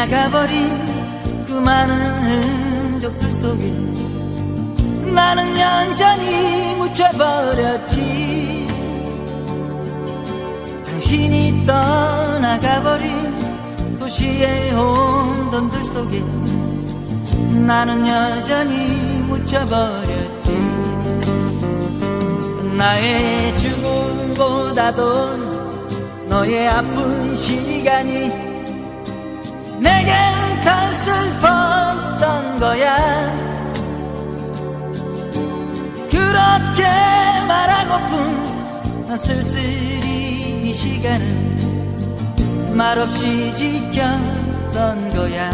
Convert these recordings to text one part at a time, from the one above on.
나가버린 그 많은 흔적들 속에 나는 얌전히 묻혀버렸지. 당신이 떠나가버린 도시의 혼돈들 속에 나는 여전히 묻혀버렸지. 나의 죽음보다도 너의 아픈 시간이 내겐 더 슬펐던 거야. 그렇게 말하고픈 나 쓸쓸히 이 시간을 말없이 지켰던 거야.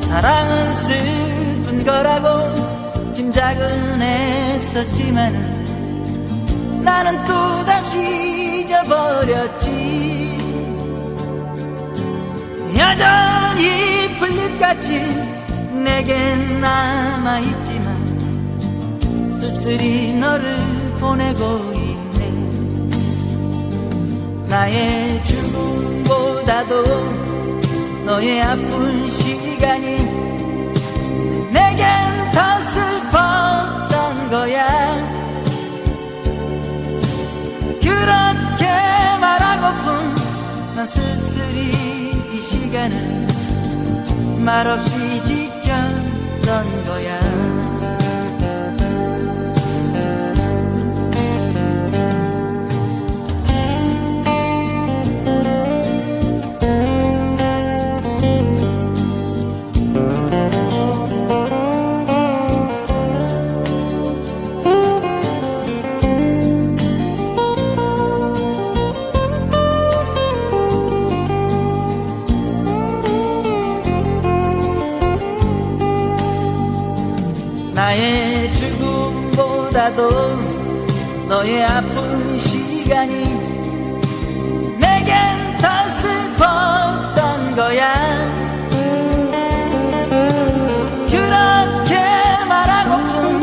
사랑은 슬픈 거라고 짐작은 했었지만 나는 또다시 잊어버렸지. 여전히 풀잎같이 내겐 남아있지만 쓸쓸히 너를 보내고 있네. 나의 죽음보다도 너의 아픈 시간이 쓸쓸히 이 시간을 말없이 지켰 나의 죽음보다도 너의 아픈 시간이 내겐 더 슬펐던 거야. 그렇게 말하고픈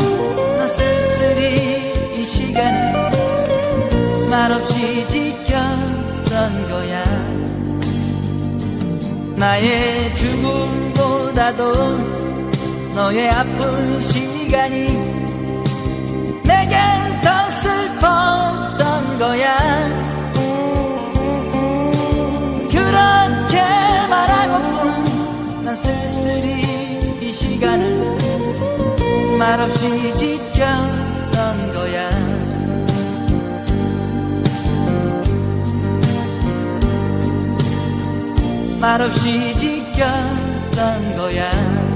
나 쓸쓸히 이 시간을 말없이 지켰던 거야. 나의 죽음보다도 너의 아픈 시간이 내겐 더 슬펐던 거야. 그렇게 말하고픈 난 쓸쓸히 이 시간을 말없이 지켰던 거야. 말없이 지켰던 거야